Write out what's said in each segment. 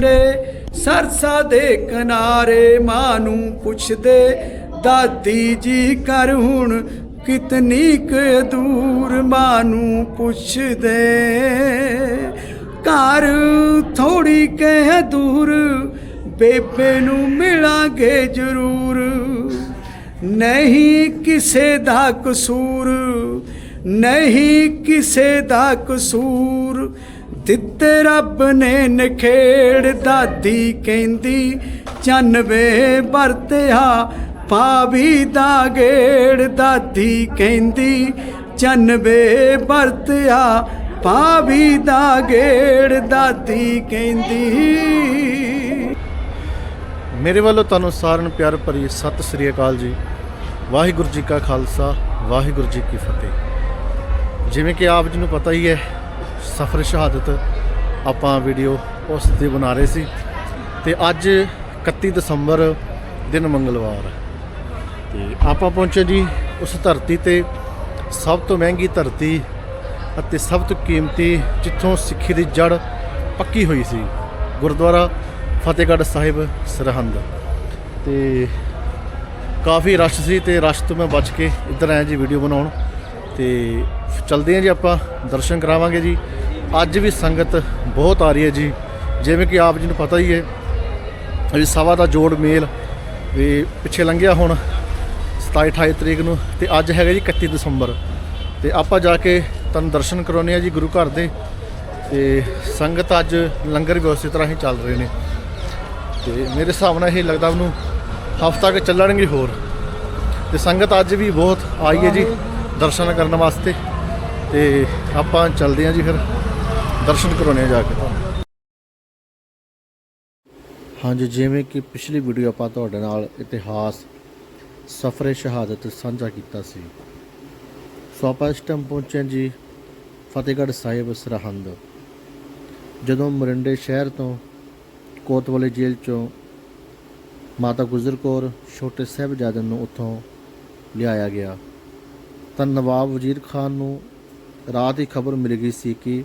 ਵਿਛੜੇ ਸਰਸਾ ਦੇ ਕਿਨਾਰੇ ਮਾਂ ਨੂੰ ਪੁੱਛਦੇ, ਦਾਦੀ ਜੀ ਕਰ ਹੁਣ ਕਿਤਨੀ ਕੁ ਦੂਰ? ਮਾਂ ਨੂੰ ਪੁੱਛਦੇ, ਘਰ ਥੋੜੀ ਕਹਿ ਦੂਰ, ਬੇਬੇ ਨੂੰ ਮਿਲਾਂਗੇ ਜ਼ਰੂਰ। ਨਹੀਂ ਕਿਸੇ ਦਾ ਕਸੂਰ, ਨਹੀਂ ਕਿਸੇ ਦਾ ਕਸੂਰ ਦਿੱਤੇ ਰੱਬ ਨੇ ਨਖੇੜ ਦਾਦੀ ਕਹਿੰਦੀ ਚੰਨਵੇ ਵਰਤਿਆ ਪਾਵੀ ਦਾ ਗੇੜ। ਦਾਦੀ ਕਹਿੰਦੀ ਚੰਨਵੇ ਵਰਤਿਆ ਭਾਵੀ ਦਾ ਗੇੜ। ਦਾਦੀ ਕਹਿੰਦੀ, ਮੇਰੇ ਵੱਲੋਂ ਤੁਹਾਨੂੰ ਸਾਰਿਆਂ ਨੂੰ ਪਿਆਰ ਭਰੀ ਸਤਿ ਸ੍ਰੀ ਅਕਾਲ ਜੀ। ਵਾਹਿਗੁਰੂ ਜੀ ਕਾ ਖਾਲਸਾ, ਵਾਹਿਗੁਰੂ ਜੀ ਕੀ ਫਤਿਹ। ਜਿਵੇਂ ਕਿ ਆਪ ਜੀ ਨੂੰ ਪਤਾ ਹੀ ਹੈ ਸਫਰ ਸ਼ਹਾਦਤ ਆਪਾਂ ਵੀਡੀਓ ਉਸ ਤੇ ਬਣਾ ਰਹੇ ਸੀ ਤੇ ਅੱਜ 31 ਦਸੰਬਰ ਦਿਨ ਮੰਗਲਵਾਰ ਤੇ ਆਪਾਂ ਪਹੁੰਚੇ ਜੀ ਉਸ ਧਰਤੀ ਤੇ, ਸਭ ਤੋਂ ਮਹਿੰਗੀ ਧਰਤੀ ਅਤੇ ਸਭ ਤੋਂ ਕੀਮਤੀ ਜਿੱਥੋਂ ਸਿੱਖੀ ਦੀ ਜੜ ਪੱਕੀ ਹੋਈ ਸੀ, ਗੁਰਦੁਆਰਾ ਫਤਿਹਗੜ੍ਹ ਸਾਹਿਬ ਸਰਹੰਦ। ਤੇ ਕਾਫੀ ਰਸ਼ ਸੀ ਤੇ ਰਸ਼ ਤੋਂ ਮੈਂ ਬਚ ਕੇ ਇੱਧਰ ਆਇਆ ਜੀ ਵੀਡੀਓ ਬਣਾਉਣ। ਤੇ ਚਲਦੇ ਹਾਂ ਜੀ ਆਪਾਂ, ਦਰਸ਼ਨ ਕਰਾਵਾਂਗੇ ਜੀ। ਅੱਜ ਵੀ ਸੰਗਤ ਬਹੁਤ ਆ ਰਹੀ ਹੈ ਜੀ। ਜਿਵੇਂ ਕਿ ਆਪ ਜੀ ਨੂੰ ਪਤਾ ਹੀ ਹੈ ਵੀ ਸਵਾ ਦਾ ਜੋੜ ਮੇਲ ਵੀ ਪਿੱਛੇ ਲੰਘਿਆ ਹੁਣ 27 28 ਤਰੀਕ ਨੂੰ ਤੇ ਅੱਜ ਹੈਗਾ ਜੀ 31 ਦਸੰਬਰ। ਤੇ ਆਪਾਂ ਜਾ ਕੇ ਤੁਹਾਨੂੰ ਦਰਸ਼ਨ ਕਰਾਉਣੇ ਆ ਜੀ ਗੁਰੂ ਘਰ ਦੇ। ਤੇ ਸੰਗਤ ਅੱਜ ਲੰਗਰ ਵੀ ਉਸੇ ਤਰ੍ਹਾਂ ਹੀ ਚੱਲ ਰਹੇ ਨੇ। ਤੇ ਮੇਰੇ ਹਿਸਾਬ ਨਾਲ ਇਹ ਲੱਗਦਾ ਉਹਨੂੰ ਹਫਤਾ ਕੇ ਚੱਲਣਗੇ ਹੋਰ। ਤੇ ਸੰਗਤ ਅੱਜ ਵੀ ਬਹੁਤ ਆਈ ਹੈ ਜੀ। ਦਰਸ਼ਨ ਕਰਨ ਵਾਸਤੇ ਤੇ ਆਪਾਂ ਚੱਲਦੇ ਹਾਂ ਜੀ ਫਿਰ ਦਰਸ਼ਨ ਕਰਾਉਣੇ ਆ ਜਾ ਕੇ। ਹਾਂਜੀ, ਜਿਵੇਂ ਕਿ ਪਿਛਲੀ ਵੀਡੀਓ ਆਪਾਂ ਤੁਹਾਡੇ ਨਾਲ ਇਤਿਹਾਸ, ਸਫਰੇ ਸ਼ਹਾਦਤ ਸਾਂਝਾ ਕੀਤਾ ਸੀ। ਸੋ ਆਪਾਂ ਇਸ ਟਾਈਮ ਪਹੁੰਚੇ ਜੀ ਫਤਿਹਗੜ੍ਹ ਸਾਹਿਬ ਸਰਹੰਦ। ਜਦੋਂ ਮਰਿੰਡੇ ਸ਼ਹਿਰ ਤੋਂ ਕੋਤਵਾਲੀ ਜੇਲ੍ਹ ਚੋਂ ਮਾਤਾ ਗੁਜਰ ਕੌਰ ਛੋਟੇ ਸਾਹਿਬਜ਼ਾਦੇ ਨੂੰ ਉੱਥੋਂ ਲਿਆਇਆ ਗਿਆ ਤਾਂ ਨਵਾਬ ਵਜ਼ੀਰ ਖਾਨ ਨੂੰ ਰਾਤ ਹੀ ਖਬਰ ਮਿਲ ਗਈ ਸੀ ਕਿ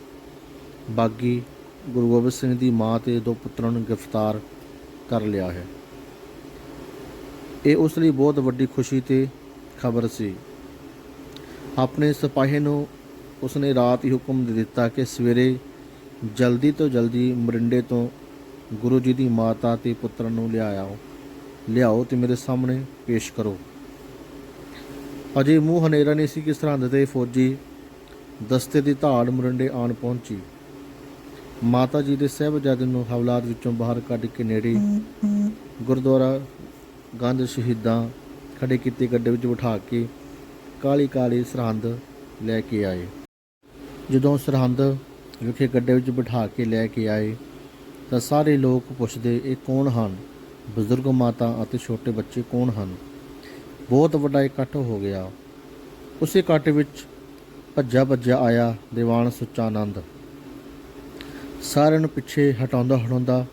ਬਾਗੀ ਗੁਰੂ ਗੋਬਿੰਦ ਸਿੰਘ ਦੀ ਮਾਂ ਤੇ ਦੋ ਪੁੱਤਰਾਂ ਨੂੰ ਗ੍ਰਿਫਤਾਰ ਕਰ ਲਿਆ ਹੈ। ਇਹ ਉਸ ਲਈ ਬਹੁਤ ਵੱਡੀ ਖੁਸ਼ੀ ਤੇ ਖਬਰ ਸੀ। ਆਪਣੇ ਸਿਪਾਹੀ ਨੂੰ ਉਸਨੇ ਰਾਤ ਹੀ ਹੁਕਮ ਦੇ ਦਿੱਤਾ ਕਿ ਸਵੇਰੇ ਜਲਦੀ ਤੋਂ ਜਲਦੀ ਮਰਿੰਡੇ ਤੋਂ ਗੁਰੂ ਜੀ ਦੀ ਮਾਤਾ ਤੇ ਪੁੱਤਰ ਨੂੰ ਲਿਆਓ ਲਿਆਓ ਤੇ ਮੇਰੇ ਸਾਹਮਣੇ ਪੇਸ਼ ਕਰੋ। ਅਜੇ ਮੂੰਹ ਹਨੇਰਾ ਨਹੀਂ ਸੀ ਕਿ ਸਰਹੰਦ ਦੇ ਫੌਜੀ। ਦਸਤੇ ਦੀ ਧਾੜ ਮੁਰੰਡੇ ਆਣ ਪਹੁੰਚੀ। ਮਾਤਾ ਜੀ ਦੇ ਸਹਿਬਜ਼ਾਦੇ ਨੂੰ ਹਵਲਾਤ ਵਿੱਚੋਂ ਬਾਹਰ ਕੱਢ ਕੇ ਨੇੜੇ ਗੁਰਦੁਆਰਾ ਗੰਧ ਸ਼ਹੀਦਾਂ ਖੜੇ ਕੀਤੇ ਗੱਡੇ ਵਿੱਚ ਬਿਠਾ ਕੇ ਕਾਲੀ ਕਾਲੀ ਸਰਹੰਦ ਲੈ ਕੇ ਆਏ। ਜਦੋਂ ਸਰਹੰਦ ਵਿਖੇ ਗੱਡੇ ਵਿੱਚ ਬਿਠਾ ਕੇ ਲੈ ਕੇ ਆਏ, ਤਾਂ ਸਾਰੇ ਲੋਕ ਪੁੱਛਦੇ, ਇਹ ਕੌਣ ਹਨ? ਬਜ਼ੁਰਗ ਮਾਤਾ ਅਤੇ ਛੋਟੇ ਬੱਚੇ ਕੌਣ ਹਨ? ਬਹੁਤ ਵੱਡਾ ਇਕੱਠ ਹੋ ਗਿਆ। ਉਸੇ ਇਕੱਠ ਵਿੱਚ ਭੱਜਾ ਭੱਜਾ ਆਇਆ ਦੀਵਾਨ ਸੁੱਚਾਨੰਦ। ਸਾਰਿਆਂ ਨੂੰ ਪਿੱਛੇ ਹਟਾਉਂਦਾ ਹਟਾਉਂਦਾ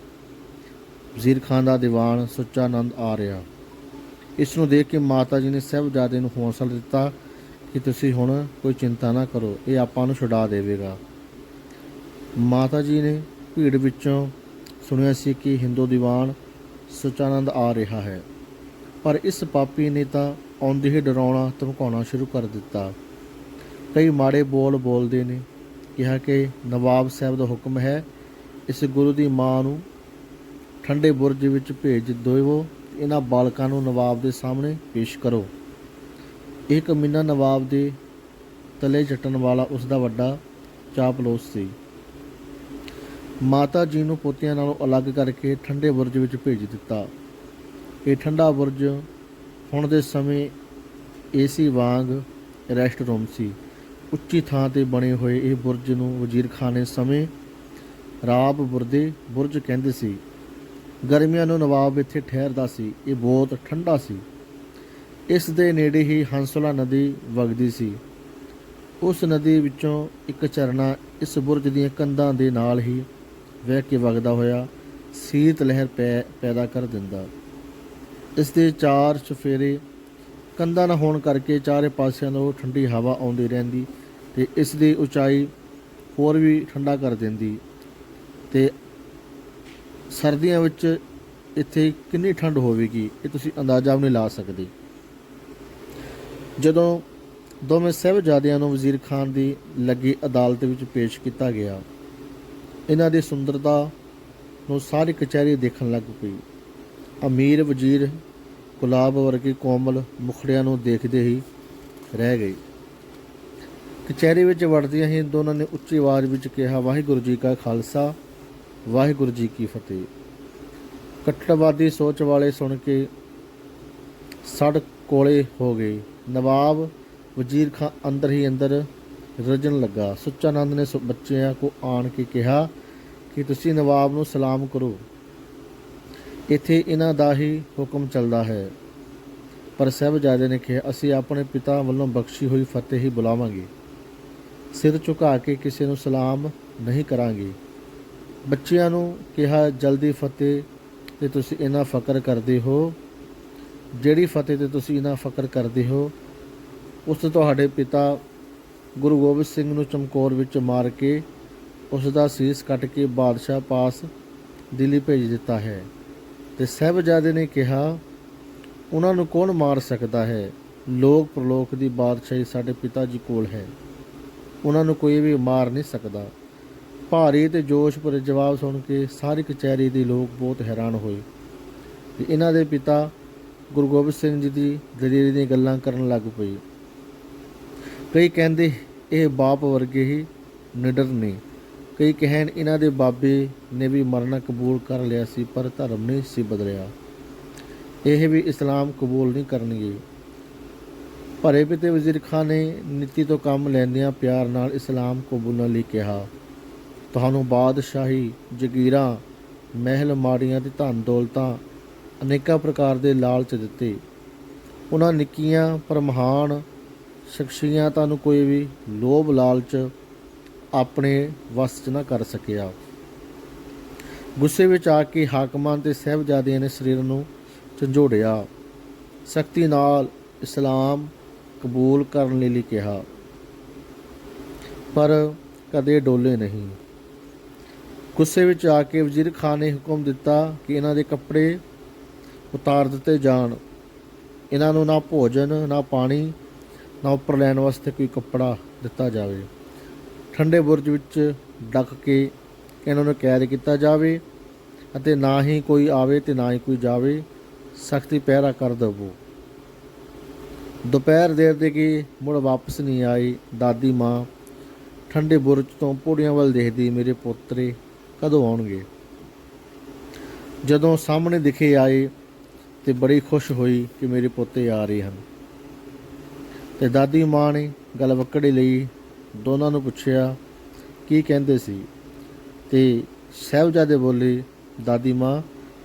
ਵਜ਼ੀਰ ਖਾਨ ਦਾ ਦੀਵਾਨ ਸੁੱਚਾਨੰਦ ਆ ਰਿਹਾ। ਇਸ ਨੂੰ ਦੇਖ ਕੇ ਮਾਤਾ ਜੀ ਨੇ ਸਹਿਬਜ਼ਾਦੇ ਨੂੰ ਹੌਸਲਾ ਦਿੱਤਾ ਕਿ ਤੁਸੀਂ ਹੁਣ ਕੋਈ ਚਿੰਤਾ ਨਾ ਕਰੋ, ਇਹ ਆਪਾਂ ਨੂੰ ਛੁਡਾ ਦੇਵੇਗਾ। ਮਾਤਾ ਜੀ ਨੇ ਭੀੜ ਵਿੱਚੋਂ ਸੁਣਿਆ ਸੀ ਕਿ ਹਿੰਦੂ ਦੀਵਾਨ ਸੁਚਾਨੰਦ ਆ ਰਿਹਾ ਹੈ। ਪਰ ਇਸ ਪਾਪੀ ਨੇ ਤਾਂ ਆਉਂਦੇ ਹੀ ਡਰਾਉਣਾ ਧਮਕਾਉਣਾ ਸ਼ੁਰੂ ਕਰ ਦਿੱਤਾ। ਕਈ ਮਾੜੇ ਬੋਲ ਬੋਲਦੇ ਨੇ, ਕਿਹਾ ਕਿ ਨਵਾਬ ਸਾਹਿਬ ਦਾ ਹੁਕਮ ਹੈ, ਇਸ ਗੁਰੂ ਦੀ ਮਾਂ ਨੂੰ ਠੰਡੇ ਬੁਰਜ ਵਿੱਚ ਭੇਜ ਦਿਓ, ਇਹਨਾਂ ਬਾਲਕਾਂ ਨੂੰ ਨਵਾਬ ਦੇ ਸਾਹਮਣੇ ਪੇਸ਼ ਕਰੋ। ਇਹ ਕਮੀਨਾ ਨਵਾਬ ਦੇ ਤਲੇ ਚਟਣ ਵਾਲਾ ਉਸ ਦਾ ਵੱਡਾ ਚਾਪਲੋਸ ਸੀ। ਮਾਤਾ ਜੀ ਨੂੰ ਪੋਤਿਆਂ ਨਾਲੋਂ ਅਲੱਗ ਕਰਕੇ ਠੰਡੇ ਬੁਰਜ ਵਿੱਚ ਭੇਜ ਦਿੱਤਾ। ਇਹ ਠੰਡਾ ਬੁਰਜ ਹੁਣ ਦੇ ਸਮੇਂ ਏਸੀ ਵਾਂਗ ਰੈਸਟ ਰੂਮ ਸੀ। ਉੱਚੀ ਥਾਂ ਤੇ ਬਣੇ ਹੋਏ ਇਹ ਬੁਰਜ ਨੂੰ ਵਜ਼ੀਰ ਖਾਨੇ ਸਮੇਂ ਰਾਬ ਬੁਰਦੇ ਬੁਰਜ ਕਹਿੰਦੇ ਸੀ। ਗਰਮੀਆਂ ਨੂੰ ਨਵਾਬ ਇੱਥੇ ਠਹਿਰਦਾ ਸੀ। ਇਹ ਬਹੁਤ ਠੰਡਾ ਸੀ। ਇਸ ਦੇ ਨੇੜੇ ਹੀ ਹੰਸਲਾ ਨਦੀ ਵਗਦੀ ਸੀ। ਉਸ ਨਦੀ ਵਿੱਚੋਂ ਇੱਕ ਝਰਨਾ ਇਸ ਬੁਰਜ ਦੀਆਂ ਕੰਧਾਂ ਦੇ ਨਾਲ ਹੀ ਵਹਿ ਕੇ ਵਗਦਾ ਹੋਇਆ ਸੀਤ ਲਹਿਰ ਪੈ, ਪੈਦਾ ਕਰ ਦਿੰਦਾ। ਇਸ ਦੇ ਚਾਰ ਚਫੇਰੇ ਕੰਧਾਂ ਨਾ ਹੋਣ ਕਰਕੇ ਚਾਰੇ ਪਾਸਿਆਂ ਤੋਂ ਠੰਡੀ ਹਵਾ ਆਉਂਦੀ ਰਹਿੰਦੀ ਤੇ ਇਸ ਦੀ ਉਚਾਈ ਹੋਰ ਵੀ ਠੰਡਾ ਕਰ ਦਿੰਦੀ ਤੇ ਸਰਦੀਆਂ ਵਿੱਚ ਇੱਥੇ ਕਿੰਨੀ ਠੰਡ ਹੋਵੇਗੀ ਇਹ ਤੁਸੀਂ ਅੰਦਾਜ਼ਾ ਵੀ ਨਹੀਂ ਲਾ ਸਕਦੇ। ਜਦੋਂ ਦੋਵੇਂ ਸਾਹਿਬਜ਼ਾਦਿਆਂ ਨੂੰ ਵਜ਼ੀਰ ਖਾਨ ਦੀ ਲੱਗੀ ਅਦਾਲਤ ਵਿੱਚ ਪੇਸ਼ ਕੀਤਾ ਗਿਆ, ਇਹਨਾਂ ਦੀ ਸੁੰਦਰਤਾ ਨੂੰ ਸਾਰੀ ਕਚਹਿਰੀ ਦੇਖਣ ਲੱਗ ਪਈ। ਅਮੀਰ ਵਜ਼ੀਰ ਗੁਲਾਬ ਵਰਗੇ ਕੋਮਲ ਮੁਖੜਿਆਂ ਨੂੰ ਦੇਖਦੇ ਹੀ ਰਹਿ ਗਈ ਕਚਹਿਰੀ ਵਿੱਚ ਵੜਦਿਆਂ ਹੀ ਦੋਨਾਂ ਨੇ ਉੱਚੀ ਆਵਾਜ਼ ਵਿੱਚ ਕਿਹਾ, ਵਾਹਿਗੁਰੂ ਜੀ ਕਾ ਖਾਲਸਾ, ਵਾਹਿਗੁਰੂ ਜੀ ਕੀ ਫਤਿਹ। ਕੱਟੜਵਾਦੀ ਸੋਚ ਵਾਲੇ ਸੁਣ ਕੇ ਸੜ ਕੋਲੇ ਹੋ ਗਏ। ਨਵਾਬ ਵਜ਼ੀਰ ਖਾਂ ਅੰਦਰ ਹੀ ਅੰਦਰ ਰਜਣ ਲੱਗਾ। ਸੁੱਚਾਨੰਦ ਨੇ ਸੁ- ਬੱਚਿਆਂ ਕੋ ਆਣ ਕੇ ਕਿਹਾ, ਕਿ ਤੁਸੀਂ ਨਵਾਬ ਨੂੰ ਸਲਾਮ ਕਰੋ? ਇੱਥੇ ਇਹਨਾਂ ਦਾ ਹੀ ਹੁਕਮ ਚੱਲਦਾ ਹੈ। ਪਰ ਸਾਹਿਬਜ਼ਾਦੇ ਨੇ ਕਿਹਾ, ਅਸੀਂ ਆਪਣੇ ਪਿਤਾ ਵੱਲੋਂ ਬਖਸ਼ੀ ਹੋਈ ਫਤਿਹ ਹੀ ਬੁਲਾਵਾਂਗੇ। ਸਿਰ ਝੁਕਾ ਕੇ ਕਿਸੇ ਨੂੰ ਸਲਾਮ ਨਹੀਂ ਕਰਾਂਗੇ। ਬੱਚਿਆਂ ਨੂੰ ਕਿਹਾ, ਜਲਦੀ ਫਤਿਹ ਤੇ ਤੁਸੀਂ ਇਹਨਾਂ ਫਕਰ ਕਰਦੇ ਹੋ। ਜਿਹੜੀ ਫਤਿਹ ਤੇ ਤੁਸੀਂ ਇਹਨਾਂ ਫਕਰ ਕਰਦੇ ਹੋ, ਉਸ ਤੁਹਾਡੇ ਪਿਤਾ ਗੁਰੂ ਗੋਬਿੰਦ ਸਿੰਘ ਨੂੰ ਚਮਕੌਰ ਵਿੱਚ ਮਾਰ ਕੇ ਉਸ ਦਾ ਸੀਸ ਕੱਟ ਕੇ ਬਾਦਸ਼ਾਹ ਪਾਸ ਦਿੱਲੀ ਭੇਜ ਦਿੱਤਾ ਹੈ। ਤੇ ਸਾਹਿਬਜ਼ਾਦੇ ਨੇ ਕਿਹਾ, ਉਹਨਾਂ ਨੂੰ ਕੌਣ ਮਾਰ ਸਕਦਾ ਹੈ? ਲੋਕ ਪ੍ਰਲੋਕ ਦੀ ਬਾਦਸ਼ਾਹੀ ਸਾਡੇ ਪਿਤਾ ਜੀ ਕੋਲ ਹੈ। ਉਹਨਾਂ ਨੂੰ ਕੋਈ ਵੀ ਮਾਰ ਨਹੀਂ ਸਕਦਾ। ਭਾਰੀ ਤੇ ਜੋਸ਼ ਭਰੇ ਜਵਾਬ ਸੁਣ ਕੇ ਸਾਰੀ ਕਚਹਿਰੀ ਦੇ ਲੋਕ ਬਹੁਤ ਹੈਰਾਨ ਹੋਏ। ਤੇ ਇਹਨਾਂ ਦੇ ਪਿਤਾ ਗੁਰੂ ਗੋਬਿੰਦ ਸਿੰਘ ਜੀ ਦੀ ਦਲੇਰੀ ਦੀਆਂ ਗੱਲਾਂ ਕਰਨ ਲੱਗ ਪਏ। ਕਈ ਕਹਿੰਦੇ, ਇਹ ਬਾਪ ਵਰਗੇ ਹੀ ਨਿਡਰ ਨੇ ਕਈ ਕਹਿਣ ਇਹਨਾਂ ਦੇ ਬਾਬੇ ਨੇ ਵੀ ਮਰਨਾ ਕਬੂਲ ਕਰ ਲਿਆ ਸੀ, ਪਰ ਧਰਮ ਨਹੀਂ ਸੀ ਬਦਲਿਆ। ਇਹ ਵੀ ਇਸਲਾਮ ਕਬੂਲ ਨਹੀਂ ਕਰਨਗੇ। ਭਰੇ ਪਿਤੇ ਵਜ਼ੀਰ ਖਾਨ ਨੇ ਨੀਤੀ ਤੋਂ ਕੰਮ ਲੈਂਦਿਆਂ ਪਿਆਰ ਨਾਲ ਇਸਲਾਮ ਕਬੂਲਣ ਲਈ ਕਿਹਾ, ਤੁਹਾਨੂੰ ਬਾਦਸ਼ਾਹੀ, ਜਗੀਰਾਂ, ਮਹਿਲ ਮਾੜੀਆਂ ਤੇ ਧਨ ਦੌਲਤਾਂ ਅਨੇਕਾਂ ਪ੍ਰਕਾਰ ਦੇ ਲਾਲਚ ਦਿੱਤੇ। ਉਹਨਾਂ ਨਿੱਕੀਆਂ, ਪਰ ਮਹਾਨ ਸ਼ਖਸੀਅਤਾਂ ਨੂੰ ਕੋਈ ਵੀ ਲੋਭ ਲਾਲਚ ਆਪਣੇ ਵਸ 'ਚ ਨਾ ਕਰ ਸਕਿਆ ਗੁੱਸੇ ਵਿੱਚ ਆ ਕੇ ਹਾਕਮਾਂ ਤੇ ਸਹਿਬਜ਼ਾਦਿਆਂ ਨੇ ਸਰੀਰ ਨੂੰ ਝੰਜੋੜਿਆ। ਸਖਤੀ ਨਾਲ ਇਸਲਾਮ ਕਬੂਲ ਕਰਨ ਲਈ ਲਈ ਕਿਹਾ। ਪਰ ਕਦੇ ਡੋਲੇ ਨਹੀਂ। ਗੁੱਸੇ ਵਿੱਚ ਆ ਕੇ ਵਜ਼ੀਰ ਖਾਨ ਨੇ ਹੁਕਮ ਦਿੱਤਾ ਕਿ ਇਹਨਾਂ ਦੇ ਕੱਪੜੇ ਉਤਾਰ ਦਿੱਤੇ ਜਾਣ। ਇਹਨਾਂ ਨੂੰ ਨਾ ਭੋਜਨ, ਨਾ ਪਾਣੀ, ਨਾ ਉੱਪਰ ਲੈਣ ਵਾਸਤੇ ਕੋਈ ਕੱਪੜਾ ਦਿੱਤਾ ਜਾਵੇ। ਠੰਡੇ ਬੁਰਜ ਵਿੱਚ ਡੱਕ ਕੇ ਇਹਨਾਂ ਨੂੰ ਕੈਦ ਕੀਤਾ ਜਾਵੇ ਅਤੇ ਨਾ ਹੀ ਕੋਈ ਆਵੇ ਤੇ ਨਾ ਹੀ ਕੋਈ ਜਾਵੇ, ਸਖਤੀ ਪਹਿਰਾ ਕਰ ਦੇਵੋ। ਦੁਪਹਿਰ ਦੇਰ ਦੇ ਕੇ ਮੁੜ ਵਾਪਸ ਨਹੀਂ ਆਈ ਦਾਦੀ ਮਾਂ, ਠੰਡੇ ਬੁਰਜ ਤੋਂ ਪੌੜੀਆਂ ਵੱਲ ਦੇਖਦੀ ਮੇਰੇ ਪੋਤਰੇ ਕਦੋਂ ਆਉਣਗੇ। ਜਦੋਂ ਸਾਹਮਣੇ ਦਿਖੇ ਆਏ ਤੇ ਬੜੀ ਖੁਸ਼ ਹੋਈ ਕਿ ਮੇਰੇ ਪੋਤੇ ਆ ਰਹੇ ਹਨ। ਤੇ ਦਾਦੀ ਮਾਂ ਨੇ ਗੱਲ ਵਕੜੀ ਲਈ ਦੋਨਾਂ ਨੂੰ ਪੁੱਛਿਆ, ਕੀ ਕਹਿੰਦੇ ਸੀ? ਤੇ ਸਹਿਬਜ਼ਾਦੇ ਬੋਲੇ, ਦਾਦੀ ਮਾਂ,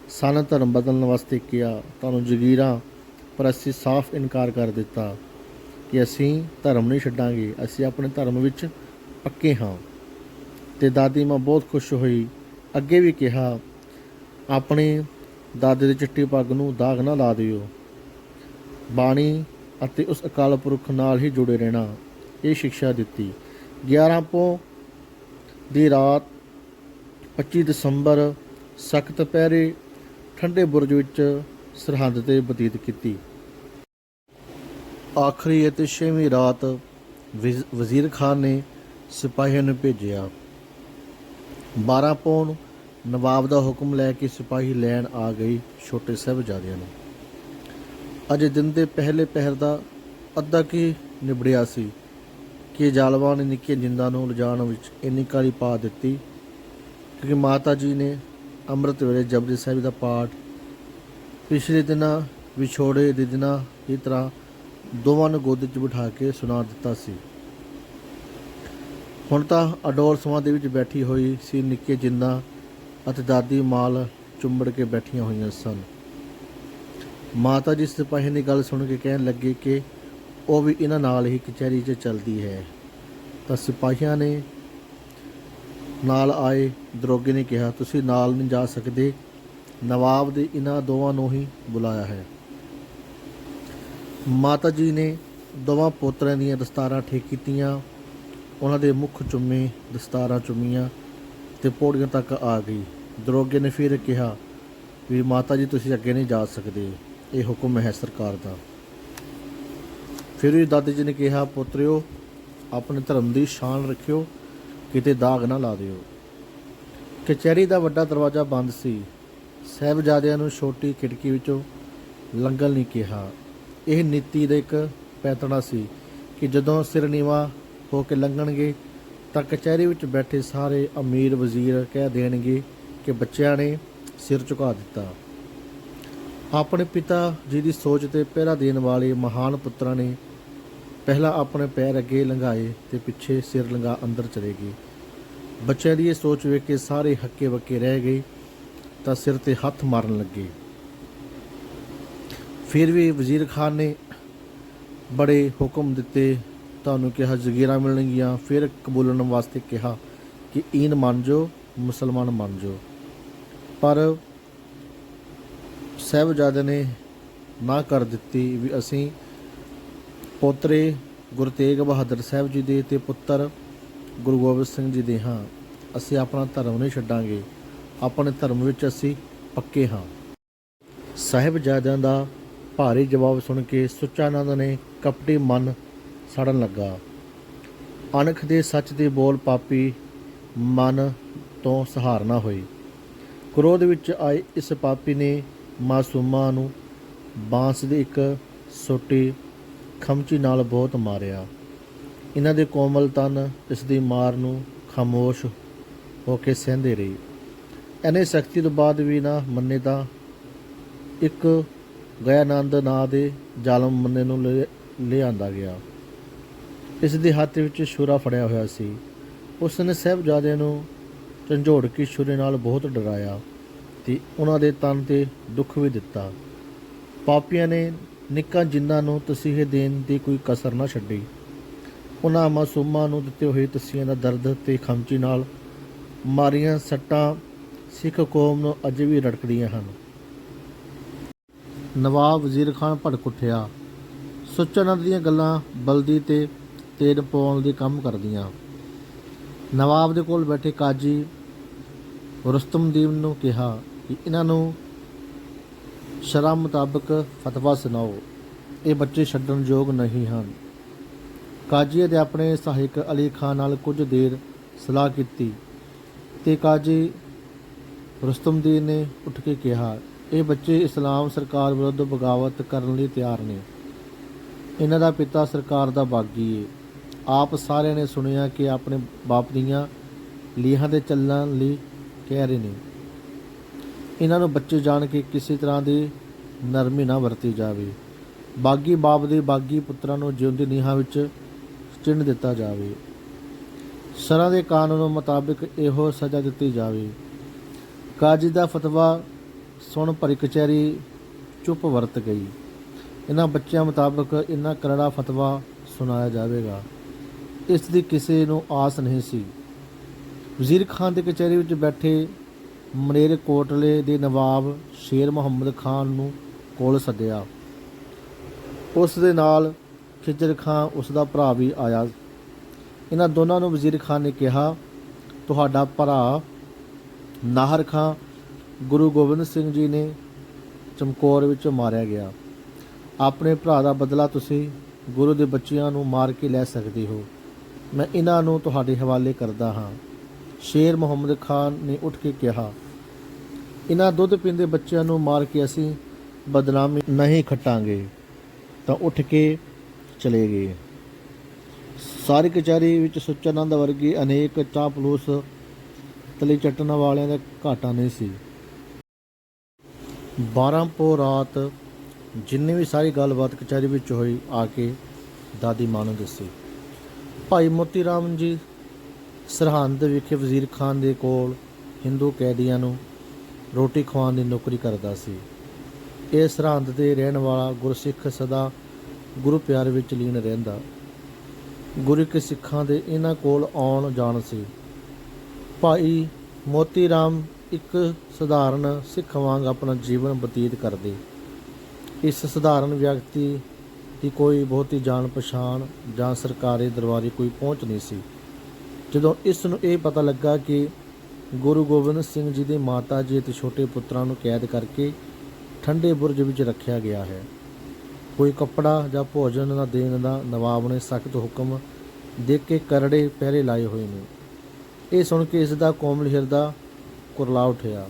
ਸਾਨੂੰ ਧਰਮ ਬਦਲਣ ਵਾਸਤੇ ਕਿਹਾ, ਤੁਹਾਨੂੰ ਜਗੀਰਾਂ ਪਰ ਅਸੀਂ ਸਾਫ਼ ਇਨਕਾਰ ਕਰ ਦਿੱਤਾ ਕਿ ਅਸੀਂ ਧਰਮ ਨਹੀਂ ਛੱਡਾਂਗੇ, ਅਸੀਂ ਆਪਣੇ ਧਰਮ ਵਿੱਚ ਪੱਕੇ ਹਾਂ। ਤੇ ਦਾਦੀ ਮਾਂ ਬਹੁਤ ਖੁਸ਼ ਹੋਈ, ਅੱਗੇ ਵੀ ਕਿਹਾ, ਆਪਣੇ ਦਾਦੇ ਦੀ ਚਿੱਟੀ ਪੱਗ ਨੂੰ ਦਾਗ ਨਾ ਲਾ ਦਿਓ। ਬਾਣੀ ਅਤੇ ਉਸ ਅਕਾਲ ਪੁਰਖ ਨਾਲ ਹੀ ਜੁੜੇ ਰਹਿਣਾ। ਇਹ ਸਿੱਖਿਆ ਦਿੱਤੀ। 11 ਪੋ ਦੀ ਰਾਤ 25 ਦਸੰਬਰ, ਸਖਤ ਪਹਿਰੇ ਠੰਡੇ ਬੁਰਜ ਵਿੱਚ ਸਰਹੱਦ ਤੇ ਬਤੀਤ ਕੀਤੀ। ਆਖਰੀ ਅਤੇ ਛੇਵੀਂ ਰਾਤ ਵਜ਼- ਵਜ਼ੀਰ ਖਾਨ ਨੇ ਸਿਪਾਹੀਆਂ ਨੂੰ ਭੇਜਿਆ। 12 ਪੌਣ ਨਵਾਬ ਦਾ ਹੁਕਮ ਲੈ ਕੇ ਸਿਪਾਹੀ ਲੈਣ ਆ ਗਈ ਛੋਟੇ ਸਾਹਿਬਜ਼ਾਦਿਆਂ ਨੂੰ। ਅਜੇ ਦਿਨ ਦੇ ਪਹਿਲੇ ਪਹਿਰ ਦਾ ਅੱਧਾ ਕੀ ਨਿਬੜਿਆ ਸੀ। ਕਿ ਜਾਲਵਾ ਨੇ ਨਿੱਕੀਆਂ ਜਿੰਦਾਂ ਨੂੰ ਲਿਜਾਣ ਵਿੱਚ ਇੰਨੀ ਕਾਲੀ ਪਾ ਦਿੱਤੀ ਕਿਉਂਕਿ ਮਾਤਾ ਜੀ ਨੇ ਅੰਮ੍ਰਿਤ ਵੇਲੇ ਜਪਜੀ ਸਾਹਿਬ ਦਾ ਪਾਠ ਪਿਛਲੇ ਦਿਨਾਂ, ਵਿਛੋੜੇ ਦੇ ਦਿਨਾਂ ਦੀ ਤਰ੍ਹਾਂ ਦੋਵਾਂ ਨੂੰ ਗੋਦ 'ਚ ਬਿਠਾ ਕੇ ਸੁਣਾ ਦਿੱਤਾ ਸੀ। ਹੁਣ ਤਾਂ ਅਡੋਲ ਸਮਾਂ ਦੇ ਵਿੱਚ ਬੈਠੀ ਹੋਈ ਸੀ ਨਿੱਕੇ ਜਿੰਦਾ ਅਤੇ ਦਾਦੀ ਮਾਲ ਚੁੰਬੜ ਕੇ ਬੈਠੀਆਂ ਹੋਈਆਂ ਸਨ। ਮਾਤਾ ਜੀ ਸਿਪਾਹੀ ਦੀ ਗੱਲ ਸੁਣ ਕੇ ਕਹਿਣ ਲੱਗੇ ਕਿ ਉਹ ਵੀ ਇਹਨਾਂ ਨਾਲ ਹੀ ਕਚਹਿਰੀ 'ਚ ਚੱਲਦੀ ਹੈ। ਤਾਂ ਸਿਪਾਹੀਆਂ ਨੇ ਨਾਲ ਆਏ। ਦਰੋਗੇ ਨੇ ਕਿਹਾ, ਤੁਸੀਂ ਨਾਲ ਨਹੀਂ ਜਾ ਸਕਦੇ। ਨਵਾਬ ਦੇ ਇਹਨਾਂ ਦੋਵਾਂ ਨੂੰ ਹੀ ਬੁਲਾਇਆ ਹੈ। ਮਾਤਾ ਜੀ ਨੇ ਦੋਵਾਂ ਪੋਤਰਿਆਂ ਦੀਆਂ ਦਸਤਾਰਾਂ ਠੀਕ ਕੀਤੀਆਂ। ਉਹਨਾਂ ਦੇ ਮੁੱਖ ਚੁੰਮੇ ਦਸਤਾਰਾਂ ਚੁੰਮੀਆਂ ਤੇ ਪੌੜੀਆਂ ਤੱਕ ਆ ਗਈ। ਦਰੋਗੇ ਨੇ ਫਿਰ ਕਿਹਾ, ਵੀ ਮਾਤਾ ਜੀ, ਤੁਸੀਂ ਅੱਗੇ ਨਹੀਂ ਜਾ ਸਕਦੇ। ਇਹ ਹੁਕਮ ਹੈ ਸਰਕਾਰ ਦਾ। ਫਿਰ ਵੀ ਦਾਦੀ ਜੀ ਨੇ ਕਿਹਾ, ਪੁੱਤਰਿਓ, ਆਪਣੇ ਧਰਮ ਦੀ ਸ਼ਾਨ ਰੱਖਿਓ, ਕਿਤੇ ਦਾਗ ਨਾ ਲਾ ਦਿਓ। ਕਚਹਿਰੀ ਦਾ ਵੱਡਾ ਦਰਵਾਜ਼ਾ ਬੰਦ ਸੀ। ਸਹਿਬਜ਼ਾਦਿਆਂ ਨੂੰ ਛੋਟੀ ਖਿੜਕੀ ਵਿੱਚੋਂ ਲੰਘਣ ਨਹੀਂ ਕਿਹਾ। ਇਹ ਨੀਤੀ ਦਾ ਇੱਕ ਪੈਤਣਾ ਸੀ ਕਿ ਜਦੋਂ ਸਿਰ ਨੀਵਾ ਹੋ ਕੇ ਲੰਘਣਗੇ, ਤਾਂ ਕਚਹਿਰੀ ਵਿੱਚ ਬੈਠੇ ਸਾਰੇ ਅਮੀਰ ਵਜ਼ੀਰ ਕਹਿ ਦੇਣਗੇ ਕਿ ਬੱਚਿਆਂ ਨੇ ਸਿਰ ਝੁਕਾ ਦਿੱਤਾ। ਆਪਣੇ ਪਿਤਾ ਜੀ ਦੀ ਸੋਚ ਤੇ ਪਹਿਰਾ ਦੇਣ ਵਾਲੇ ਮਹਾਨ ਪੁੱਤਰਾਂ ਨੇ ਪਹਿਲਾਂ ਆਪਣੇ ਪੈਰ ਅੱਗੇ ਲੰਘਾਏ ਤੇ ਪਿੱਛੇ ਸਿਰ ਲੰਘਾ ਅੰਦਰ ਚਲੇ ਗਏ। ਬੱਚਿਆਂ ਦੀ ਇਹ ਸੋਚ ਵੇਖ ਕੇ ਸਾਰੇ ਹੱਕੇ ਬੱਕੇ ਰਹਿ ਗਏ ਤਾਂ ਸਿਰ ਤੇ ਹੱਥ ਮਾਰਨ ਲੱਗੇ। ਫਿਰ ਵੀ ਵਜ਼ੀਰ ਖਾਨ ਨੇ ਬੜੇ ਹੁਕਮ ਦਿੱਤੇ, ਤੁਹਾਨੂੰ ਕਿਹਾ ਜ਼ਗੀਰਾਂ ਮਿਲਣਗੀਆਂ, ਫਿਰ ਕਬੂਲਣ ਵਾਸਤੇ ਕਿਹਾ ਕਿ ਈਨ ਮੰਨ ਜੋ ਮੁਸਲਮਾਨ ਮੰਨ ਜੋ ਪਰ ਸਾਹਿਬਜ਼ਾਦੇ ਨੇ ਨਾ ਕਰ ਦਿੱਤੀ ਵੀ ਅਸੀਂ ਪੋਤਰੇ ਗੁਰੂ ਤੇਗ ਬਹਾਦਰ ਸਾਹਿਬ ਜੀ ਦੇ ਤੇ ਪੁੱਤਰ ਗੁਰੂ ਗੋਬਿੰਦ ਸਿੰਘ ਜੀ ਦੇ ਹਾਂ। ਅਸੀਂ ਆਪਣਾ ਧਰਮ ਨਹੀਂ ਛੱਡਾਂਗੇ। ਆਪਣੇ ਧਰਮ ਵਿੱਚ ਅਸੀਂ ਪੱਕੇ ਹਾਂ। ਸਾਹਿਬਜ਼ਾਦਿਆਂ ਦਾ ਭਾਰੀ ਜਵਾਬ ਸੁਣ ਕੇ ਸੁੱਚਾਨੰਦ ਨੇ ਕਪਟੀ ਮਨ ਸੜਨ ਲੱਗਾ। ਅਣਖ ਦੇ ਸੱਚ ਦੇ ਬੋਲ ਪਾਪੀ ਮਨ ਤੋਂ ਸਹਾਰਨਾ ਹੋਈ। ਕ੍ਰੋਧ ਵਿੱਚ ਆਏ ਇਸ ਪਾਪੀ ਨੇ ਮਾਸੂਮਾਂ ਨੂੰ ਬਾਂਸ ਦੀ ਇੱਕ ਸੋਟੀ ਖਮਚੀ ਨਾਲ ਬਹੁਤ ਮਾਰਿਆ। ਇਹਨਾਂ ਦੇ ਕੋਮਲ ਤਨ ਇਸ ਦੀ ਮਾਰ ਨੂੰ ਖਾਮੋਸ਼ ਹੋ ਕੇ ਸਹਿੰਦੇ ਰਹੀ। ਐਨੇ ਸਖਤੀ ਤੋਂ ਬਾਅਦ ਵੀ ਨਾ ਮੰਨੇ ਤਾਂ ਇੱਕ ਗਯਾਨੰਦ ਨਾਂ ਦੇ ਜ਼ਾਲਮ ਮੰਨੇ ਨੂੰ ਲੈ- ਲਿਆਂਦਾ ਗਿਆ। ਇਸ ਦੇ ਹੱਥ ਵਿੱਚ ਛੁਰਾ ਫੜਿਆ ਹੋਇਆ ਸੀ। ਉਸ ਨੇ ਸਾਹਿਬਜ਼ਾਦਿਆਂ ਨੂੰ ਝੰਜੋੜ ਕੇ ਛੁਰੇ ਨਾਲ ਬਹੁਤ ਡਰਾਇਆ ਤੇ ਉਹਨਾਂ ਦੇ ਤਨ ਤੇ ਦੁੱਖ ਵੀ ਦਿੱਤਾ। ਪਾਪੀਆਂ ਨੇ ਨਿੱਕਾ ਜਿੰਨਾਂ ਨੂੰ ਤਸੀਹੇ ਦੇਣ ਦੀ ਕੋਈ ਕਸਰ ਨਾ ਛੱਡੀ। ਉਹਨਾਂ ਮਾਸੂਮਾਂ ਨੂੰ ਦਿੱਤੇ ਹੋਏ ਤਸੀਹਿਆਂ ਦਾ ਦਰਦ ਤੇ ਖਮਚੀ ਨਾਲ ਮਾਰੀਆਂ ਸੱਟਾਂ ਸਿੱਖ ਕੌਮ ਨੂੰ ਅਜੇ ਵੀ ਰੜਕਦੀਆਂ ਹਨ। ਨਵਾਬ ਵਜ਼ੀਰ ਖਾਨ ਭੜਕ ਉੱਠਿਆ। ਸੁੱਚਾਨੰਦ ਦੀਆਂ ਗੱਲਾਂ ਬਲਦੀ ਤੇ ਤੇਲ ਪਾਉਣ ਦੇ ਕੰਮ ਕਰਦੀਆਂ। ਨਵਾਬ ਦੇ ਕੋਲ ਬੈਠੇ ਕਾਜੀ ਰੁਸਤਮਦੀਨ ਨੂੰ ਕਿਹਾ ਕਿ ਇਹਨਾਂ ਨੂੰ ਸ਼ਰ੍ਹਾ ਮੁਤਾਬਕ ਫਤਵਾ ਸੁਣਾਓ। ਇਹ ਬੱਚੇ ਛੱਡਣ ਯੋਗ ਨਹੀਂ ਹਨ। ਕਾਜੀ ਦੇ ਆਪਣੇ ਸਹਾਇਕ ਅਲੀ ਖਾਨ ਨਾਲ ਕੁਝ ਦੇਰ ਸਲਾਹ ਕੀਤੀ ਤੇ ਕਾਜੀ ਰੁਸਤਮਦੀਨ ਨੇ ਉੱਠ ਕੇ ਕਿਹਾ, ਇਹ ਬੱਚੇ ਇਸਲਾਮ ਸਰਕਾਰ ਵਿਰੁੱਧ ਬਗਾਵਤ ਕਰਨ ਲਈ ਤਿਆਰ ਨੇ। ਇਹਨਾਂ ਦਾ ਪਿਤਾ ਸਰਕਾਰ ਦਾ ਬਾਗੀ ਏ। ਆਪ ਸਾਰਿਆਂ ਨੇ ਸੁਣਿਆ ਕਿ ਆਪਣੇ ਬਾਪ ਦੀਆਂ ਲੀਹਾਂ ਦੇ ਚੱਲਣ ਲਈ ਕਹਿ ਰਹੇ ਨੇ। ਇਹਨਾਂ ਨੂੰ ਬੱਚੇ ਜਾਣ ਕੇ ਕਿਸੇ ਤਰ੍ਹਾਂ ਦੀ ਨਰਮੀ ਨਾ ਵਰਤੀ ਜਾਵੇ। ਬਾਗੀ ਬਾਪ ਦੇ ਬਾਗੀ ਪੁੱਤਰਾਂ ਨੂੰ ਜਿਉਂਦੀ ਨੀਹਾਂ ਵਿੱਚ ਚਿਣ ਦਿੱਤਾ ਜਾਵੇ। ਸਰਾਂ ਦੇ ਕਾਨੂੰਨ ਮੁਤਾਬਿਕ ਇਹੋ ਸਜ਼ਾ ਦਿੱਤੀ ਜਾਵੇ। ਕਾਜੀ ਦਾ ਫਤਵਾ ਸੁਣ ਭਰੀ ਕਚਹਿਰੀ ਚੁੱਪ ਵਰਤ ਗਈ। ਇਹਨਾਂ ਬੱਚਿਆਂ ਮੁਤਾਬਕ ਇਹਨਾਂ ਕਰੜਾ ਫਤਵਾ ਸੁਣਾਇਆ ਜਾਵੇਗਾ। ਇਸ ਦੀ ਕਿਸੇ ਨੂੰ ਆਸ ਨਹੀਂ ਸੀ। ਵਜ਼ੀਰ ਖਾਨ ਦੀ ਕਚਹਿਰੀ ਵਿੱਚ ਬੈਠੇ ਮਨੇਰਕੋਟਲੇ ਦੇ ਨਵਾਬ ਸ਼ੇਰ ਮੁਹੰਮਦ ਖਾਨ ਨੂੰ ਕੋਲ ਸੱਦਿਆ। ਉਸ ਦੇ ਨਾਲ ਖਿਜਰ ਖਾਨ ਉਸ ਦਾ ਭਰਾ ਵੀ ਆਇਆ। ਇਹਨਾਂ ਦੋਨਾਂ ਨੂੰ ਵਜ਼ੀਰ ਖਾਨ ਨੇ ਕਿਹਾ, ਤੁਹਾਡਾ ਭਰਾ ਨਾਹਰ ਖਾਂ ਗੁਰੂ ਗੋਬਿੰਦ ਸਿੰਘ ਜੀ ਨੇ ਚਮਕੌਰ ਵਿੱਚ ਮਾਰਿਆ ਗਿਆ। ਆਪਣੇ ਭਰਾ ਦਾ ਬਦਲਾ ਤੁਸੀਂ ਗੁਰੂ ਦੇ ਬੱਚਿਆਂ ਨੂੰ ਮਾਰ ਕੇ ਲੈ ਸਕਦੇ ਹੋ। ਮੈਂ ਇਹਨਾਂ ਨੂੰ ਤੁਹਾਡੇ ਹਵਾਲੇ ਕਰਦਾ ਹਾਂ। ਸ਼ੇਰ ਮੁਹੰਮਦ ਖਾਨ ਨੇ ਉੱਠ ਕੇ ਕਿਹਾ ਇਹਨਾਂ ਦੁੱਧ ਪੀਂਦੇ ਬੱਚਿਆਂ ਨੂੰ ਮਾਰ ਕੇ ਅਸੀਂ ਬਦਨਾਮੀ ਨਹੀਂ ਖਟਾਂਗੇ। ਤਾਂ ਉੱਠ ਕੇ ਚਲੇ ਗਏ। ਸਾਰੀ ਕਚਹਿਰੀ ਵਿੱਚ ਸੁੱਚਾਨੰਦ ਵਰਗੀ ਅਨੇਕ ਚਾਪਲੂਸ, ਤਲੀ ਚੱਟਣ ਵਾਲਿਆਂ ਦਾ ਘਾਟਾ ਨਹੀਂ ਸੀ। 12 ਪੋ ਰਾਤ ਜਿੰਨੇ ਵੀ ਸਾਰੀ ਗੱਲਬਾਤ ਕਚਹਿਰੀ ਵਿੱਚ ਹੋਈ, ਆ ਕੇ ਦਾਦੀ ਮਾਂ ਨੂੰ ਦੱਸੀ, ਭਾਈ ਮੋਤੀ ਰਾਮ ਜੀ ਸਰਹੰਦ ਵਿਖੇ ਵਜ਼ੀਰ ਖਾਨ ਦੇ ਕੋਲ ਹਿੰਦੂ ਕੈਦੀਆਂ ਨੂੰ ਰੋਟੀ ਖਵਾਉਣ ਦੀ ਨੌਕਰੀ ਕਰਦਾ ਸੀ। ਇਹ ਸਰਹੰਦ ਦੇ ਰਹਿਣ ਵਾਲਾ ਗੁਰਸਿੱਖ ਸਦਾ ਗੁਰੂ ਪਿਆਰ ਵਿੱਚ ਲੀਨ ਰਹਿੰਦਾ। ਗੁਰੂ ਕੇ ਸਿੱਖਾਂ ਦੇ ਇਹਨਾਂ ਕੋਲ ਆਉਣ ਜਾਣ ਸੀ। ਭਾਈ ਮੋਤੀ ਰਾਮ ਇੱਕ ਸਧਾਰਨ ਸਿੱਖ ਵਾਂਗ ਆਪਣਾ ਜੀਵਨ ਬਤੀਤ ਕਰਦੇ। ਇਸ ਸਧਾਰਨ ਵਿਅਕਤੀ ਦੀ ਕੋਈ ਬਹੁਤੀ ਜਾਣ ਪਛਾਣ ਜਾਂ ਸਰਕਾਰੀ ਦਰਬਾਰੀ ਕੋਈ ਪਹੁੰਚ ਨਹੀਂ ਸੀ। ਜਦੋਂ ਇਸ ਨੂੰ ਇਹ ਪਤਾ ਲੱਗਾ ਕਿ ਗੁਰੂ ਗੋਬਿੰਦ ਸਿੰਘ ਜੀ ਦੇ ਮਾਤਾ ਜੀ ਅਤੇ ਛੋਟੇ ਪੁੱਤਰਾਂ ਨੂੰ ਕੈਦ ਕਰਕੇ ਠੰਡੇ ਬੁਰਜ ਵਿੱਚ ਰੱਖਿਆ ਗਿਆ ਹੈ, ਕੋਈ ਕੱਪੜਾ ਜਾਂ ਭੋਜਨ ਨਾ ਦੇਣ ਦਾ ਨਵਾਬ ਨੇ ਸਖਤ ਹੁਕਮ ਦੇ ਕੇ ਕਰੜੇ ਪਹਿਰੇ ਲਾਏ ਹੋਏ ਨੇ। ਇਹ ਸੁਣ ਕੇ ਇਸ ਦਾ ਕੋਮਲ ਹਿਰਦਾ ਕੁਰਲਾ ਉਠਿਆ।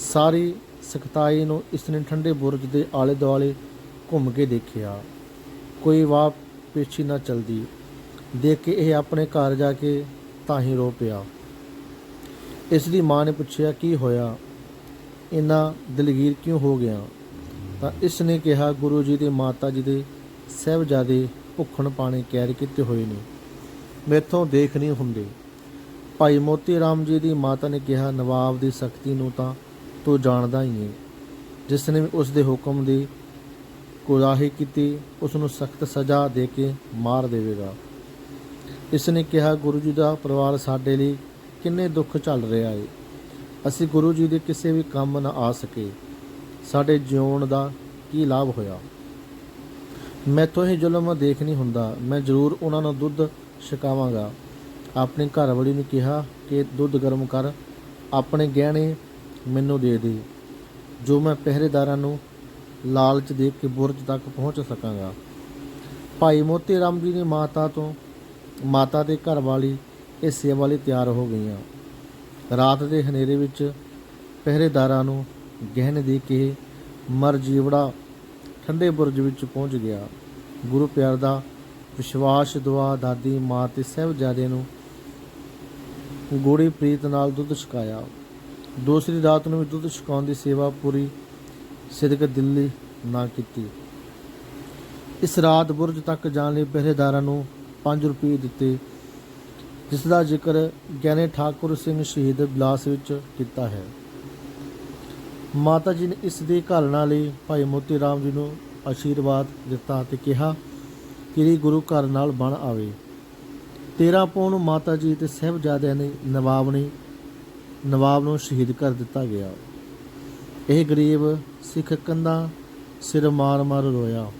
ਸਾਰੀ ਸਖਤਾਈ ਨੂੰ ਇਸ ਨੇ ਠੰਡੇ ਬੁਰਜ ਦੇ ਆਲੇ ਦੁਆਲੇ ਘੁੰਮ ਕੇ ਦੇਖਿਆ। ਕੋਈ ਵਾਹ ਪੇਛੀ ਨਾ ਚਲਦੀ। ਦੇਖ ਕੇ ਇਹ ਆਪਣੇ ਘਰ ਜਾ ਕੇ ਤਾਂ ਹੀ ਰੋ ਪਿਆ। ਇਸ ਦੀ ਮਾਂ ਨੇ ਪੁੱਛਿਆ, ਕੀ ਹੋਇਆ? ਇੰਨਾ ਦਿਲਗੀਰ ਕਿਉਂ ਹੋ ਗਿਆ? ਤਾਂ ਇਸ ਨੇ ਕਿਹਾ, ਗੁਰੂ ਜੀ ਦੇ ਮਾਤਾ ਜੀ ਦੇ ਸਹਿਬਜ਼ਾਦੇ ਭੁੱਖਣ ਪਾਣੇ ਕੈਦ ਕੀਤੇ ਹੋਏ ਨੇ। ਮੇਥੋਂ ਦੇਖ ਨਹੀਂ ਹੁੰਦੇ। ਭਾਈ ਮੋਤੀ ਰਾਮ ਜੀ ਦੀ ਮਾਤਾ ਨੇ ਕਿਹਾ, ਨਵਾਬ ਦੀ ਸਖਤੀ ਨੂੰ ਤਾਂ ਤੂੰ ਜਾਣਦਾ ਹੀ ਹੈ ਜਿਸ ਨੇ ਉਸ ਦੇ ਹੁਕਮ ਦੀ ਕੁਰਾਹੀ ਕੀਤੀ, ਉਸ ਨੂੰ ਸਖਤ ਸਜ਼ਾ ਦੇ ਕੇ ਮਾਰ ਦੇਵੇਗਾ। ਇਸ ਨੇ ਕਿਹਾ, ਗੁਰੂ ਜੀ ਦਾ ਪਰਿਵਾਰ ਸਾਡੇ ਲਈ ਕਿੰਨੇ ਦੁੱਖ ਝੱਲ ਰਿਹਾ ਹੈ ਅਸੀਂ ਗੁਰੂ ਜੀ ਦੇ ਕਿਸੇ ਵੀ ਕੰਮ ਨਾ ਆ ਸਕੇ। ਸਾਡੇ ਜਿਉਣ ਦਾ ਕੀ ਲਾਭ ਹੋਇਆ? ਮੈਥੋਂ ਹੀ ਜ਼ੁਲਮ ਦੇਖ ਨਹੀਂ ਹੁੰਦਾ। ਮੈਂ ਜ਼ਰੂਰ ਉਹਨਾਂ ਨੂੰ ਦੁੱਧ ਛਕਾਵਾਂਗਾ। ਆਪਣੇ ਘਰਵਾਲੀ ਨੂੰ ਕਿਹਾ ਕਿ, ਦੁੱਧ ਗਰਮ ਕਰ, ਆਪਣੇ ਗਹਿਣੇ ਮੈਨੂੰ ਦੇ ਦੇ। ਜੋ ਮੈਂ ਪਹਿਰੇਦਾਰਾਂ ਨੂੰ ਲਾਲਚ ਦੇ ਕੇ ਬੁਰਜ ਤੱਕ ਪਹੁੰਚ ਸਕਾਂਗਾ। ਭਾਈ ਮੋਤੀ ਰਾਮ ਜੀ ਨੇ ਮਾਤਾ ਤੋਂ ਮਾਤਾ ਦੇ ਘਰ ਵਾਲੀ ਇਹ ਸੇਵਾ ਲਈ ਤਿਆਰ ਹੋ ਗਈਆਂ। ਰਾਤ ਦੇ ਹਨੇਰੇ ਵਿੱਚ ਪਹਿਰੇਦਾਰਾਂ ਨੂੰ ਗਹਿਣੇ ਦੇ ਕੇ ਮਰ ਜੀਵੜਾ ਠੰਡੇ ਬੁਰਜ ਵਿੱਚ ਪਹੁੰਚ ਗਿਆ। ਗੁਰੂ ਪਿਆਰ ਦਾ ਵਿਸ਼ਵਾਸ ਦੁਆ ਦਾਦੀ, ਮਾਂ ਤੇ ਸਹਿਬਜ਼ਾਦੇ ਨੂੰ ਗੋੜੀ ਪ੍ਰੀਤ ਨਾਲ ਦੁੱਧ ਛਕਾਇਆ। ਦੂਸਰੀ ਰਾਤ ਨੂੰ ਵੀ ਦੁੱਧ ਛਕਾਉਣ ਦੀ ਸੇਵਾ ਪੂਰੀ ਸਿਦਕ ਦਿੱਲੀ ਨਾ ਕੀਤੀ। ਇਸ ਰਾਤ ਬੁਰਜ ਤੱਕ ਜਾਣ ਲਈ ਪਹਿਰੇਦਾਰਾਂ ਨੂੰ 5 ਰੁਪਏ ਦਿੱਤੇ। ਜਿਸ ਦਾ ਜ਼ਿਕਰ ਗਿਆਨੀ ਠਾਕੁਰ ਸਿੰਘ ਸ਼ਹੀਦ ਬਿਲਾਸ ਵਿੱਚ ਕੀਤਾ ਹੈ। ਮਾਤਾ ਜੀ ਨੇ ਇਸ ਦੀ ਘਾਲਣਾ ਲਈ ਭਾਈ ਮੋਤੀ ਰਾਮ ਜੀ ਨੂੰ ਆਸ਼ੀਰਵਾਦ ਦਿੱਤਾ ਤੇ ਕਿਹਾ ਕਿ ਗੁਰੂ ਘਰ ਨਾਲ ਬਣ ਆਵੇ। 13 ਪੌਣ ਨੂੰ ਮਾਤਾ ਜੀ ਤੇ ਸਹਿਬਜ਼ਾਦਿਆਂ ਨੇ ਨਵਾਬ ਨੇ ਨਵਾਬ ਨੂੰ ਸ਼ਹੀਦ ਕਰ ਦਿੱਤਾ ਗਿਆ। ਇਹ ਗਰੀਬ ਸਿੱਖ ਕੰਦਾ ਸਿਰ ਮਾਰ ਮਾਰ ਰੋਇਆ।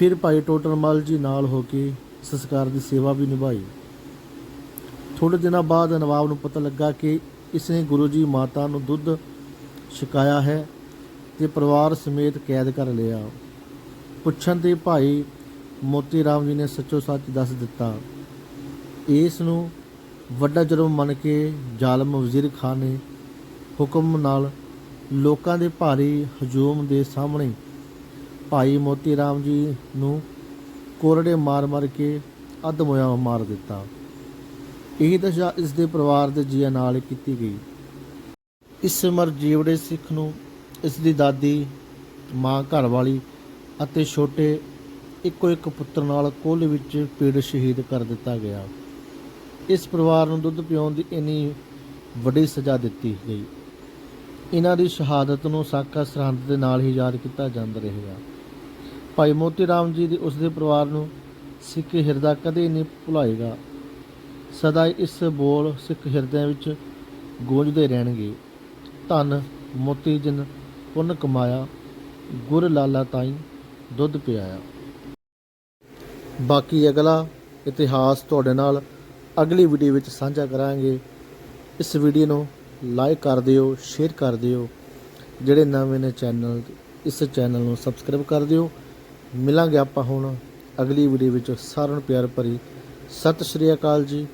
ਫਿਰ ਭਾਈ ਟੋਟਰਮਲ ਜੀ ਨਾਲ ਹੋ ਕੇ ਸੰਸਕਾਰ ਦੀ ਸੇਵਾ ਵੀ ਨਿਭਾਈ। ਥੋੜੇ ਦਿਨਾਂ ਬਾਅਦ ਨਵਾਬ ਨੂੰ ਪਤਾ ਲੱਗਾ ਕਿ ਇਸ ਨੇ ਗੁਰੂ ਜੀ ਮਾਤਾ ਨੂੰ ਦੁੱਧ ਛਕਾਇਆ ਹੈ ਤੇ ਪਰਿਵਾਰ ਸਮੇਤ ਕੈਦ ਕਰ ਲਿਆ। ਪੁੱਛਣ ਤੇ ਭਾਈ ਮੋਤੀ ਰਾਮ ਜੀ ਨੇ ਸੱਚੋ ਸੱਚ ਦੱਸ ਦਿੱਤਾ। ਇਸ ਨੂੰ ਵੱਡਾ ਜੁਰਮ ਮੰਨ ਕੇ ਜ਼ਾਲਮ ਵਜ਼ੀਰ ਖਾਨ ਨੇ ਹੁਕਮ ਨਾਲ ਲੋਕਾਂ ਦੇ ਭਾਰੀ ਹਜੂਮ ਦੇ ਸਾਹਮਣੇ ਭਾਈ ਮੋਤੀ ਰਾਮ ਜੀ ਨੂੰ ਕੋਰੜੇ ਮਾਰ-ਮਾਰ ਕੇ ਅੱਧਮੋਇਆ ਮਾਰ ਦਿੱਤਾ। ਇਹ ਦਸ਼ਾ ਇਸ ਦੇ ਪਰਿਵਾਰ ਦੇ ਜੀਆਂ ਨਾਲ ਕੀਤੀ ਗਈ। ਇਸ ਮਰ ਜੀਵੜੇ ਸਿੱਖ ਨੂੰ ਇਸ ਦੀ ਦਾਦੀ, ਮਾਂ ਘਰਵਾਲੀ ਅਤੇ ਛੋਟੇ ਇੱਕੋ ਇੱਕ ਪੁੱਤਰ ਨਾਲ ਕੁੱਲ ਵਿੱਚ ਪੀੜ ਸ਼ਹੀਦ ਕਰ ਦਿੱਤਾ ਗਿਆ। ਇਸ ਪਰਿਵਾਰ ਨੂੰ ਦੁੱਧ ਪਿਉਣ ਦੀ ਇੰਨੀ ਵੱਡੀ ਸਜ਼ਾ ਦਿੱਤੀ ਗਈ। ਇਹਨਾਂ ਦੀ ਸ਼ਹਾਦਤ ਨੂੰ ਸਾਕਾ ਸਰਹੰਦ ਦੇ ਨਾਲ ਹੀ ਯਾਦ ਕੀਤਾ ਜਾਂਦਾ ਰਹੇਗਾ ਭਾਈ ਮੋਤੀ ਰਾਮ ਜੀ ਦੇ ਉਸ ਦੇ ਪਰਿਵਾਰ ਨੂੰ ਸਿੱਖ ਹਿਰਦਾ ਕਦੇ ਨਹੀਂ ਭੁਲਾਏਗਾ। ਸਦਾ ਇਸ ਬੋਲ ਸਿੱਖ ਹਿਰਦਿਆਂ ਵਿੱਚ ਗੂੰਜਦੇ ਰਹਿਣਗੇ। ਧੰਨ ਮੋਤੀ ਜਿਨ ਪੁੰਨ ਕਮਾਇਆ, ਗੁਰ ਲਾਲਾ ਤਾਈ ਦੁੱਧ ਪਿਆਇਆ। ਬਾਕੀ ਅਗਲਾ ਇਤਿਹਾਸ ਤੁਹਾਡੇ ਨਾਲ ਅਗਲੀ ਵੀਡੀਓ ਵਿੱਚ ਸਾਂਝਾ ਕਰਾਂਗੇ। ਇਸ ਵੀਡੀਓ ਨੂੰ ਲਾਈਕ ਕਰ ਦਿਓ ਸ਼ੇਅਰ ਕਰ ਦਿਓ। ਜਿਹੜੇ ਨਵੇਂ ਨੇ ਚੈਨਲ ਇਸ ਚੈਨਲ ਨੂੰ ਸਬਸਕ੍ਰਾਈਬ ਕਰ ਦਿਓ। ਮਿਲਾਂਗੇ ਆਪਾਂ ਹੁਣ ਅਗਲੀ ਵੀਡੀਓ ਵਿੱਚ। ਸਾਰਿਆਂ ਨੂੰ ਪਿਆਰ ਭਰੀ। ਸਤਿ ਸ਼੍ਰੀ ਅਕਾਲ ਜੀ।